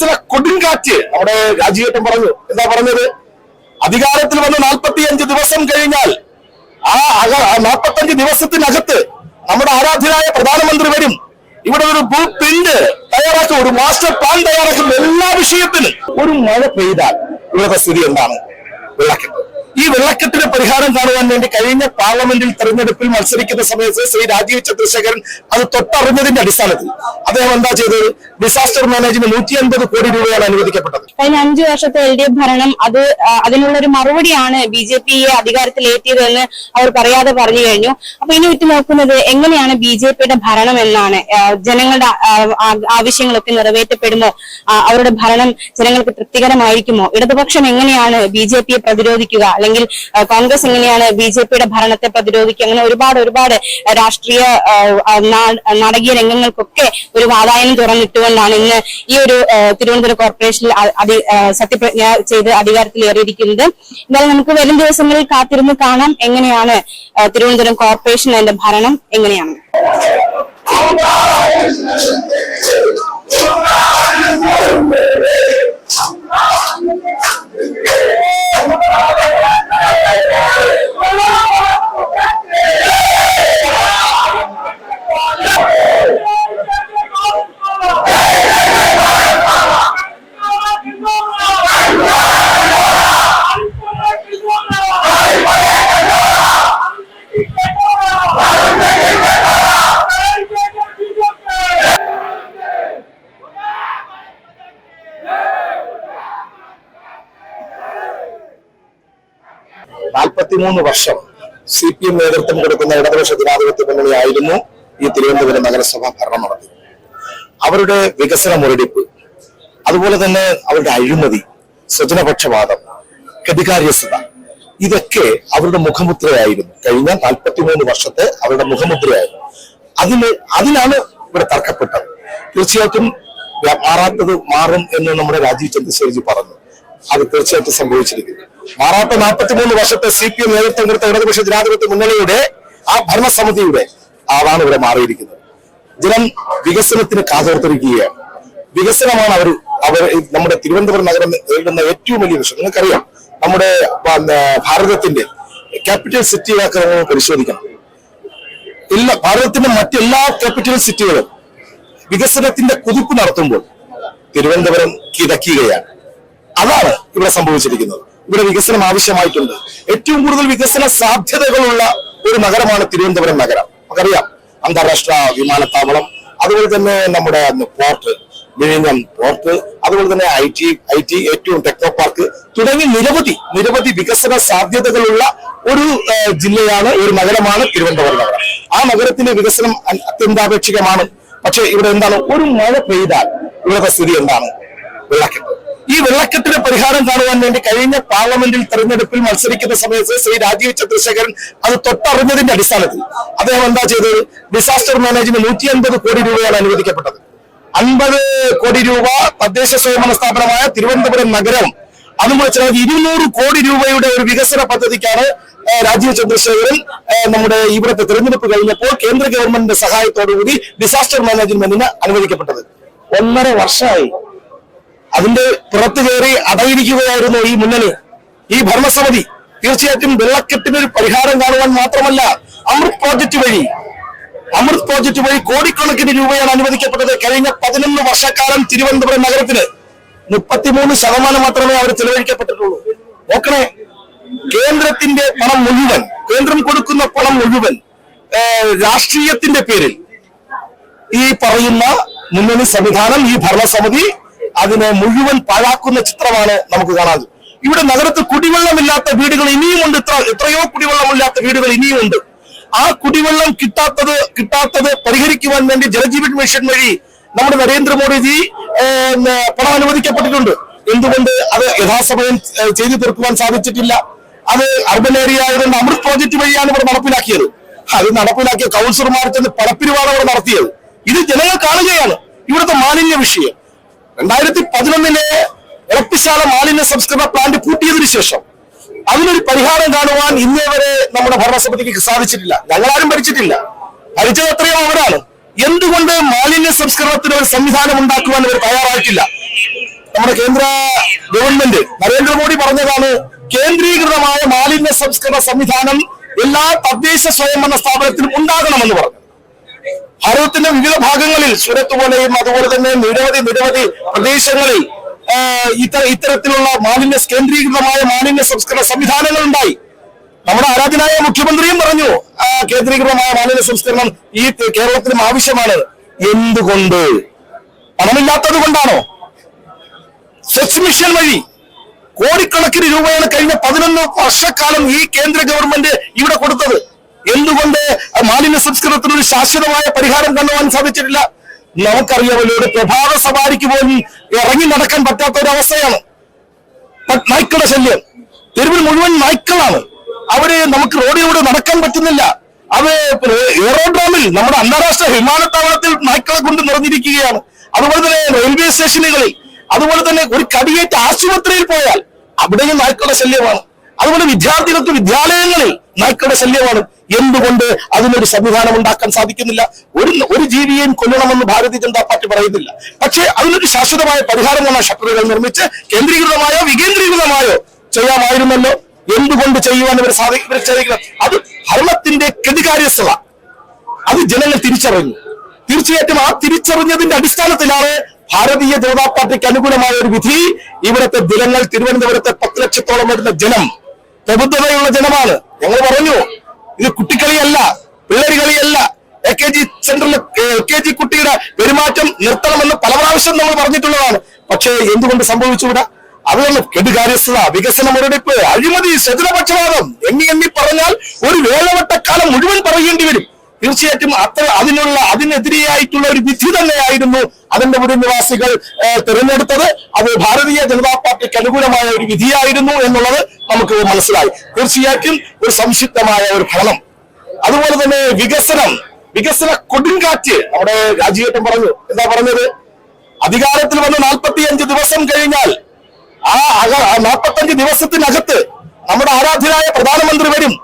വികസന കൊടുങ്കാറ്റ് അവിടെ രാജീവേട്ടൻ പറഞ്ഞു. എന്താ പറഞ്ഞത്? അധികാരത്തിൽ വന്ന് നാൽപ്പത്തിയഞ്ച് ദിവസം കഴിഞ്ഞാൽ ആ അക- നാൽപ്പത്തഞ്ച് ദിവസത്തിനകത്ത് നമ്മുടെ ആരാധ്യനായ പ്രധാനമന്ത്രി വരും. ഇവിടെ ഒരു ബ്ലൂ പ്രിന്റ് തയ്യാറാക്കും ഒരു മാസ്റ്റർ പ്ലാൻ തയ്യാറാക്കും എല്ലാ വിഷയത്തിലും ഒരു മഴ പെയ്താൽ ഇവിടുത്തെ സ്ഥിതി എന്താണ്? വെള്ളക്കെട്ട്. ഈ വെള്ളക്കെട്ടിന് പരിഹാരം കാണുവാൻ വേണ്ടി കഴിഞ്ഞ പാർലമെന്റിൽ തെരഞ്ഞെടുപ്പിൽ മത്സരിക്കുന്ന സമയത്ത് ശ്രീ രാജീവ് ചന്ദ്രശേഖരൻ അത് തൊട്ടറിഞ്ഞതിന്റെ അടിസ്ഥാനത്തിൽ അദ്ദേഹം എന്താ ചെയ്തത്? ഡിസാസ്റ്റർ മാനേജ്മെന്റ് നൂറ്റി അൻപത് കോടി രൂപയാണ് അനുവദിക്കപ്പെട്ടത്. കഴിഞ്ഞ അഞ്ചു വർഷത്തെ എൽ ഡി എഫ് ഭരണം അത് അതിനുള്ള ഒരു മറുപടിയാണ് ബി ജെ പിയെ അധികാരത്തിലേറ്റിയത് എന്ന് അവർ പറയാതെ പറഞ്ഞു കഴിഞ്ഞു. അപ്പൊ ഇനി ഉറ്റു നോക്കുന്നത് എങ്ങനെയാണ് ബി ജെ പിയുടെ ഭരണം എന്നാണ്? ജനങ്ങളുടെ ആവശ്യങ്ങളൊക്കെ നിറവേറ്റപ്പെടുമോ? അവരുടെ ഭരണം ജനങ്ങൾക്ക് തൃപ്തികരമായിരിക്കുമോ? ഇടതുപക്ഷം എങ്ങനെയാണ് ബി ജെ പിയെ പ്രതിരോധിക്കുക? അല്ലെങ്കിൽ കോൺഗ്രസ് എങ്ങനെയാണ് ബി ജെ പിയുടെ ഭരണത്തെ പ്രതിരോധിക്കുക അങ്ങനെ ഒരുപാട് ഒരുപാട് രാഷ്ട്രീയ നാടകീയ രംഗങ്ങൾക്കൊക്കെ ഒരു വാതായനം തുറന്നിട്ടുകൊണ്ടാണ് ഇന്ന് ഈ ഒരു തിരുവനന്തപുരം കോർപ്പറേഷനിൽ അതി സത്യപ്രതിജ്ഞ ചെയ്ത് അധികാരത്തിൽ ഏറിയിരിക്കുന്നത് എന്തായാലും നമുക്ക് വരും ദിവസങ്ങളിൽ കാത്തിരുന്ന് കാണാം എങ്ങനെയാണ് തിരുവനന്തപുരം കോർപ്പറേഷൻ അതിന്റെ ഭരണം എങ്ങനെയാണ്. നാൽപ്പത്തിമൂന്ന് വർഷം സി പി എം നേതൃത്വം കൊടുക്കുന്ന ഇടതുപക്ഷ ജനാധിപത്യ മുന്നണി ആയിരുന്നു ഈ തിരുവനന്തപുരം നഗരസഭ ഭരണം നടത്തി അവരുടെ വികസന മുരടിപ്പ് അതുപോലെ തന്നെ അവരുടെ അഴിമതി സ്വജനപക്ഷപാതം കതികാര്യസ്ഥത ഇതൊക്കെ അവരുടെ മുഖമുദ്രയായിരുന്നു. കഴിഞ്ഞ നാൽപ്പത്തിമൂന്ന് വർഷത്തെ അവരുടെ മുഖമുദ്രയായിരുന്നു. അതിന് അതിനാണ് ഇവിടെ തർക്കപ്പെട്ടത്. തീർച്ചയായിട്ടും മാറാത്തത് മാറും എന്ന് നമ്മുടെ രാജീവ് ചന്ദ്രശേഖർജി പറഞ്ഞു. അത് തീർച്ചയായിട്ടും സംഭവിച്ചിരിക്കുന്നു. മാറാത്ത നാൽപ്പത്തിമൂന്ന് വർഷത്തെ സി പി എം നേതൃത്വം കൊടുത്ത ഇടതുപക്ഷ ജനാധിപത്യ മുന്നണിയുടെ ആ ഭരണസമിതിയുടെ ആളാണ് ഇവിടെ മാറിയിരിക്കുന്നത്. ജനം വികസനത്തിന് കാതോർത്തിരിക്കുകയാണ്. വികസനമാണ് അവർ അവർ നമ്മുടെ തിരുവനന്തപുരം നഗരം നേരിടുന്ന ഏറ്റവും വലിയ വിഷയം. നിങ്ങൾക്കറിയാം നമ്മുടെ ഭാരതത്തിന്റെ ക്യാപിറ്റൽ സിറ്റികളൊക്കെ നമ്മൾ പരിശോധിക്കണം. എല്ലാ ഭാരതത്തിന്റെ മറ്റെല്ലാ ക്യാപിറ്റൽ സിറ്റികളും വികസനത്തിന്റെ കുതിപ്പ് നടത്തുമ്പോൾ തിരുവനന്തപുരം കിതക്കുകയാണ് അതാണ് ഇവിടെ സംഭവിച്ചിരിക്കുന്നത്. ഇവിടെ വികസനം ആവശ്യമായിട്ടുണ്ട്. ഏറ്റവും കൂടുതൽ വികസന സാധ്യതകളുള്ള ഒരു നഗരമാണ് തിരുവനന്തപുരം നഗരം. നമുക്കറിയാം അന്താരാഷ്ട്ര വിമാനത്താവളം അതുപോലെ തന്നെ നമ്മുടെ പോർട്ട് വിഴിഞ്ഞം പോർട്ട് അതുപോലെ തന്നെ ഐ ടി ഐ ടി ഏറ്റവും ടെക്നോ പാർക്ക് തുടങ്ങി നിരവധി നിരവധി വികസന സാധ്യതകളുള്ള ഒരു ജില്ലയാണ് ഒരു നഗരമാണ് തിരുവനന്തപുരം നഗരം. ആ നഗരത്തിന്റെ വികസനം അത്യന്താപേക്ഷികമാണ്. പക്ഷെ ഇവിടെ എന്താണ്? ഒരു മഴ പെയ്താൽ ഇവിടുത്തെ സ്ഥിതി എന്താണ്? വെള്ളക്കെട്ട്. ഈ വെള്ളക്കെട്ടിന് പരിഹാരം കാണുവാൻ വേണ്ടി കഴിഞ്ഞ പാർലമെന്റിൽ തെരഞ്ഞെടുപ്പിൽ മത്സരിക്കുന്ന സമയത്ത് ശ്രീ രാജീവ് ചന്ദ്രശേഖരൻ അത് തൊട്ടറിഞ്ഞതിന്റെ അടിസ്ഥാനത്തിൽ അദ്ദേഹം എന്താ ചെയ്തത്? ഡിസാസ്റ്റർ മാനേജ്മെന്റ് നൂറ്റി അൻപത് കോടി രൂപയാണ് അനുവദിക്കപ്പെട്ടത്. അൻപത് കോടി രൂപ തദ്ദേശ സ്വയംഭരണ സ്ഥാപനമായ തിരുവനന്തപുരം നഗരം അതും വെച്ചാൽ ഇരുന്നൂറ് കോടി രൂപയുടെ ഒരു വികസന പദ്ധതിക്കാണ് രാജീവ് ചന്ദ്രശേഖരൻ നമ്മുടെ ഇവിടുത്തെ തെരഞ്ഞെടുപ്പ് കഴിഞ്ഞപ്പോൾ കേന്ദ്ര ഗവൺമെന്റിന്റെ സഹായത്തോടുകൂടി ഡിസാസ്റ്റർ മാനേജ്മെന്റിന് അനുവദിക്കപ്പെട്ടത്. ഒന്നര വർഷമായി അതിന്റെ പുറത്തു കയറി അടയിരിക്കുകയായിരുന്നു ഈ മുന്നണി. ഈ ഭരണസമിതി തീർച്ചയായിട്ടും വെള്ളക്കെട്ടിന് ഒരു പരിഹാരം കാണുവാൻ മാത്രമല്ല അമൃത് പ്രോജക്ട് വഴി അമൃത് പ്രോജക്ട് വഴി കോടിക്കണക്കിന് രൂപയാണ് അനുവദിക്കപ്പെട്ടത്. കഴിഞ്ഞ പതിനൊന്ന് വർഷക്കാലം തിരുവനന്തപുരം നഗരത്തിന് മുപ്പത്തിമൂന്ന് ശതമാനം മാത്രമേ അവർ ചെലവഴിക്കപ്പെട്ടിട്ടുള്ളൂ. നോക്കണേ കേന്ദ്രത്തിന്റെ പണം മുഴുവൻ കേന്ദ്രം കൊടുക്കുന്ന പണം മുഴുവൻ രാഷ്ട്രീയത്തിന്റെ പേരിൽ ഈ പറയുന്ന മുന്നണി സംവിധാനം ഈ ഭരണസമിതി അതിനെ മുഴുവൻ പാഴാക്കുന്ന ചിത്രമാണ് നമുക്ക് കാണാൻ. ഇവിടെ നഗരത്തിൽ കുടിവെള്ളമില്ലാത്ത വീടുകൾ ഇനിയുമുണ്ട്. ഇത്ര എത്രയോ കുടിവെള്ളമില്ലാത്ത വീടുകൾ ഇനിയുമുണ്ട്. ആ കുടിവെള്ളം കിട്ടാത്തത് കിട്ടാത്തത് പരിഹരിക്കുവാൻ വേണ്ടി ജലജീവൻ മിഷൻ വഴി നമ്മുടെ നരേന്ദ്രമോദിജി പണം അനുവദിക്കപ്പെട്ടിട്ടുണ്ട്. എന്തുകൊണ്ട് അത് യഥാസമയം ചെയ്തു തീർക്കുവാൻ സാധിച്ചിട്ടില്ല? അത് അർബൻ ഏരിയ ആയതുകൊണ്ട് അമൃത് പ്രോജക്ട് വഴിയാണ് ഇവിടെ നടപ്പിലാക്കിയത്. അത് നടപ്പിലാക്കിയ കൗൺസിലർമാർ ചെന്ന് പണപ്പിരിവാണ് ഇവിടെ നടത്തിയത്. ഇത് ജനങ്ങൾ കാണുകയാണ് ഇവിടുത്തെ മാലിന്യ വിഷയം. രണ്ടായിരത്തി പതിനൊന്നിലെ ഇറപ്പിശാല മാലിന്യ സംസ്കരണ പ്ലാന്റ് പൂട്ടിയതിനു ശേഷം അതിനൊരു പരിഹാരം കാണുവാൻ ഇന്നേ വരെ നമ്മുടെ ഭരണസമിതിക്ക് സാധിച്ചിട്ടില്ല. ഞങ്ങളാരും ഭരിച്ചിട്ടില്ല. ഭരിച്ചത് എത്രയോ അവരാണ് എന്തുകൊണ്ട് മാലിന്യ സംസ്കരണത്തിന് ഒരു സംവിധാനം ഉണ്ടാക്കുവാൻ ഇവർ തയ്യാറായിട്ടില്ല? നമ്മുടെ കേന്ദ്ര ഗവൺമെന്റ് നരേന്ദ്രമോദി പറഞ്ഞതാണ് കേന്ദ്രീകൃതമായ മാലിന്യ സംസ്കരണ സംവിധാനം എല്ലാ തദ്ദേശ സ്വയംഭരണ സ്ഥാപനത്തിലും ഉണ്ടാകണമെന്ന് പറഞ്ഞു. ഭാരതത്തിന്റെ വിവിധ ഭാഗങ്ങളിൽ സൂരത്ത് പോലെയും അതുപോലെ തന്നെ നിരവധി നിരവധി പ്രദേശങ്ങളിൽ ഇത്തര ഇത്ത- ഇത്തരത്തിലുള്ള മാലിന്യ കേന്ദ്രീകൃതമായ മാലിന്യ സംസ്കരണ സംവിധാനങ്ങൾ ഉണ്ടായി. നമ്മുടെ ആരാധനായ മുഖ്യമന്ത്രിയും പറഞ്ഞു കേന്ദ്രീകൃതമായ മാലിന്യ സംസ്കരണം ഈ കേരളത്തിനും ആവശ്യമാണ്. എന്തുകൊണ്ട്? പണമില്ലാത്തത് കൊണ്ടാണോ? സ്വച്ഛ് മിഷൻ വഴി കോടിക്കണക്കിന് രൂപയാണ് കഴിഞ്ഞ പതിനൊന്ന് വർഷക്കാലം ഈ കേന്ദ്ര ഗവൺമെന്റ് ഇവിടെ കൊടുത്തത്. എന്തുകൊണ്ട് മാലിന്യ സംസ്കരണത്തിന് ഒരു ശാശ്വതമായ പരിഹാരം കണ്ടുവാൻ സാധിച്ചിട്ടില്ല? നമുക്കറിയാമല്ലോ ഒരു പ്രഭാത സവാരിക്ക് പോലും ഇറങ്ങി നടക്കാൻ പറ്റാത്ത ഒരു അവസ്ഥയാണ് നായ്ക്കളുടെ ശല്യം. തെരുവിൽ മുഴുവൻ നായ്ക്കളാണ്. അവർ നമുക്ക് റോഡിലൂടെ നടക്കാൻ പറ്റുന്നില്ല. അത് എയറോഡ്രോമിൽ നമ്മുടെ അന്താരാഷ്ട്ര വിമാനത്താവളത്തിൽ നായ്ക്കളെ കൊണ്ട് നിറഞ്ഞിരിക്കുകയാണ്. അതുപോലെ തന്നെ റെയിൽവേ സ്റ്റേഷനുകളിൽ. അതുപോലെ തന്നെ ഒരു കടിയേറ്റ ആശുപത്രിയിൽ പോയാൽ അവിടെയും നായ്ക്കളുടെ ശല്യമാണ്. അതുപോലെ വിദ്യാർത്ഥികൾക്ക് വിദ്യാലയങ്ങളിൽ നായ്ക്കളുടെ ശല്യമാണ്. എന്തുകൊണ്ട് അതിനൊരു സംവിധാനം ഉണ്ടാക്കാൻ സാധിക്കുന്നില്ല? ഒരു ഒരു ജീവിയെയും കൊല്ലണമെന്ന് ഭാരതീയ ജനതാ പാർട്ടി പറയുന്നില്ല. പക്ഷേ അതിനൊരു ശാശ്വതമായ പരിഹാരമാണ് ഷട്ടറുകൾ നിർമ്മിച്ച് കേന്ദ്രീകൃതമായോ വികേന്ദ്രീകൃതമായോ ചെയ്യാമായിരുന്നല്ലോ. എന്തുകൊണ്ട് ചെയ്യുവാൻ ഇവർ സാധി ഇവർ സാധിക്കണം അത് ഭരണത്തിന്റെ കെതികാര്യസ്ഥത അത് ജനങ്ങൾ തിരിച്ചറിഞ്ഞു തീർച്ചയായിട്ടും ആ തിരിച്ചറിഞ്ഞതിന്റെ അടിസ്ഥാനത്തിലാണ് ഭാരതീയ ജനതാ പാർട്ടിക്ക് അനുകൂലമായ ഒരു വിധി ഇവിടുത്തെ ജനങ്ങൾ തിരുവനന്തപുരത്തെ പത്ത് ലക്ഷത്തോളം വരുന്ന ജനം. പ്രബുദ്ധതയുള്ള ജനമാണ്. ഞങ്ങൾ പറഞ്ഞു ഇത് കുട്ടിക്കളിയല്ല പിള്ളേര് കളിയല്ല എ കെ ജി സെന്ററിൽ എ കെ ജി കുട്ടിയുടെ പെരുമാറ്റം നിർത്തണമെന്ന് പല പ്രാവശ്യം നമ്മൾ പറഞ്ഞിട്ടുള്ളതാണ്. പക്ഷേ എന്തുകൊണ്ട് സംഭവിച്ചുകൂടാ അതുകൊണ്ട് കെടുകാര്യസ്ഥത വികസന മുരടിപ്പ് അഴിമതി സ്വജനപക്ഷപാതം എണ്ണി എണ്ണി പറഞ്ഞാൽ ഒരു വേലവട്ടക്കാലം മുഴുവൻ പറയേണ്ടി വരും. തീർച്ചയായിട്ടും അത്ര അതിനുള്ള അതിനെതിരെയായിട്ടുള്ള ഒരു വിധി തന്നെയായിരുന്നു അതിന്റെ മുഴുവൻ നിവാസികൾ തിരഞ്ഞെടുത്തത്. അത് ഭാരതീയ ജനതാ പാർട്ടിക്ക് അനുകൂലമായ ഒരു വിധിയായിരുന്നു എന്നുള്ളത് നമുക്ക് മനസ്സിലായി. തീർച്ചയായിട്ടും ഒരു സംക്ഷിപ്തമായ ഒരു ഫലം അതുപോലെ തന്നെ വികസനം. വികസന കൊടുങ്കാറ്റ്. നമ്മുടെ രാജീവേട്ടൻ പറഞ്ഞു. എന്താ പറഞ്ഞത്? അധികാരത്തിൽ വന്ന് നാൽപ്പത്തിയഞ്ച് ദിവസം കഴിഞ്ഞാൽ ആ നാൽപ്പത്തഞ്ച് ദിവസത്തിനകത്ത് നമ്മുടെ ആരാധ്യനായ പ്രധാനമന്ത്രി വരും.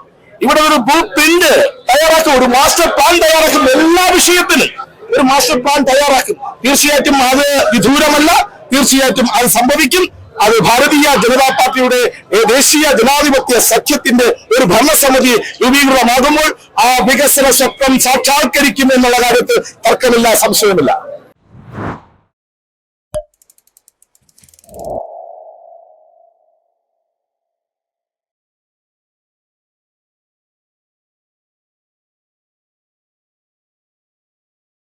ഇവിടെ ഒരു ബ്ലൂ പ്രിന്റ് തയ്യാറാക്കും. ഒരു മാസ്റ്റർ പ്ലാൻ തയ്യാറാക്കും എല്ലാ വിഷയത്തിലും. ഒരു മാസ്റ്റർ പ്ലാൻ തയ്യാറാക്കും. തീർച്ചയായിട്ടും അത് വിദൂരമല്ല. തീർച്ചയായിട്ടും അത് സംഭവിക്കും. അത് ഭാരതീയ ജനതാ പാർട്ടിയുടെ ദേശീയ ജനാധിപത്യ സഖ്യത്തിന്റെ ഒരു ഭരണസമിതി രൂപീകൃതമാകുമ്പോൾ ആ വികസന സ്വപ്നം സാക്ഷാത്കരിക്കും എന്നുള്ള കാര്യത്തിൽ തർക്കമില്ല സംശയമില്ല